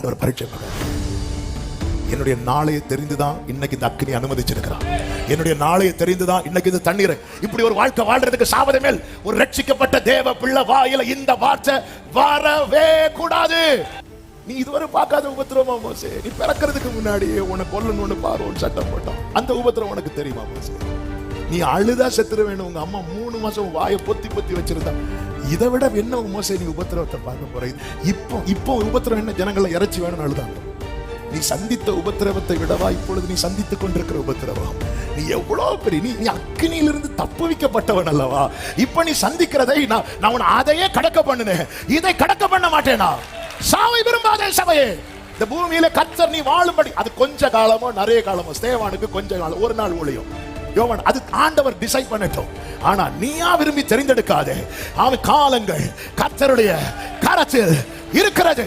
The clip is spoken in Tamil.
ஆண்டவர் பரீட்சை என்னுடைய நாளையை தெரிந்துதான் இன்னைக்கு இந்த அக்னி அனுமதிச்சிருக்கிறான் என்னுடைய நாளையை தெரிந்துதான் இன்னைக்கு இந்த தண்ணீரை இப்படி ஒரு வாழ்க்கை வாழ்றதுக்கு சாபத மேல் ஒரு ரட்சிக்கப்பட்ட தேவ பிள்ளை வாயில இந்த வார்த்தை வரவே கூடாது. நீ இதுவரை பார்க்காத உபத்திரமா மோசே? நீ பிறக்கிறதுக்கு முன்னாடியே உனக்கு கொல்லணும்னு பாரு சட்டம் போட்டான் அந்த உபத்திரம் உனக்கு தெரியுமா மோசே? நீ அழுதா செத்துற வேணும். உங்க அம்மா மூணு மாசம் வாயை பொத்தி பொத்தி வச்சிருந்தா. இதை விட என்ன மோசே? நீ உபத்திரவத்தை பார்க்க போற இப்போ இப்போ உபத்திரம் என்ன? ஜனங்களை இறைச்சி வேணும்னு அழுதாங்க. நீ சந்தித்த உபத்திரவத்தை விடவா? இப்பொழுது நீ சந்தித்துக் கொண்டிருக்கிற உபத்திரவம். நீ எவ்வளவு பெரிய நீ நீ அக்கினியிலிருந்து தப்பு வைக்கப்பட்டவன் அல்லவா? இப்ப நீ சந்திக்கிறதை நான் நான் உன்னை அதையே கடக்க பண்ணுனேன். இதை கடக்க பண்ண மாட்டேனா? சாவை விரும்பாதே சபையே. இந்த பூமியில கத்தர் நீ வாழும்படி அது கொஞ்ச காலமோ நிறைய காலமோ. ஸ்தேவானுக்கு கொஞ்ச காலம் ஒரு நாள் ஒழியும். யோவன் அது ஆண்டவர் டிசைட் பண்ணட்டும். ஆனா நீயா விரும்பி தெரிந்தெடுக்காதே. அவன் காலங்கள் கர்த்தருடைய கரத்தில் இருக்கிறது.